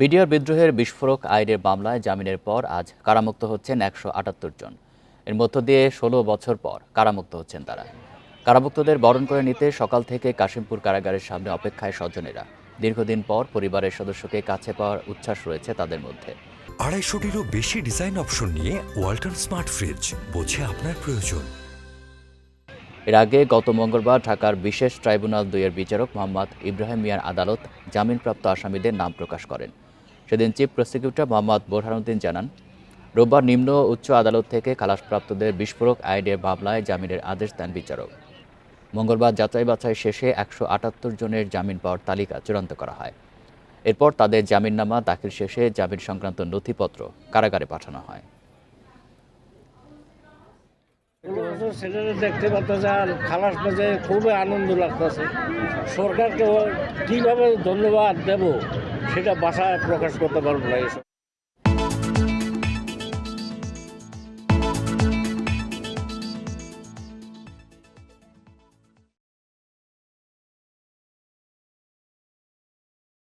BDR বিদ্রোহের বিস্ফোরক আইনের মামলায় জামিনের পর আজ কারামুক্ত হচ্ছেন একশো আটাত্তর জন। এর মধ্য দিয়ে ষোলো বছর পর কারামুক্ত হচ্ছেন তারা। কারামুক্তদের বরণ করে নিতে সকাল থেকে কাশিমপুর কারাগারের সামনে অপেক্ষায় স্বজনেরা। দীর্ঘদিন পর পরিবারের সদস্যকে কাছে পাওয়ার উচ্ছ্বাস রয়েছে তাদের মধ্যে। আড়াইশোটিরও বেশি ডিজাইন অপশন নিয়ে ওয়ালটন স্মার্ট ফ্রিজ বোঝে আপনার প্রয়োজন। এর আগে গত মঙ্গলবার ঢাকার বিশেষ ট্রাইব্যুনাল দুইয়ের বিচারক মোহাম্মদ ইব্রাহিম মিয়ার আদালত জামিনপ্রাপ্ত আসামিদের নাম প্রকাশ করেন। সেদিন চিফ প্রসিকিউটর মোহাম্মদ বোরহানুদ্দিন জানান, রোববার নিম্ন উচ্চ আদালত থেকে খালাসপ্রাপ্তদের বিস্ফোরক আইনের মামলায় জামিনের আদেশ দেন বিচারক। মঙ্গলবার যাচাই বাছাই শেষে একশো আটাত্তর জনের জামিন পাওয়ার তালিকা চূড়ান্ত করা হয়। এরপর তাদের জামিননামা দাখিল শেষে জামিন সংক্রান্ত নথিপত্র কারাগারে পাঠানো হয়। দেখতে পাচ্ছে আর খালাস খুবই আনন্দ লাগতেছে। সরকারকে কীভাবে ধন্যবাদ দেব? সেটা ভাষায় প্রকাশ করতে পারব না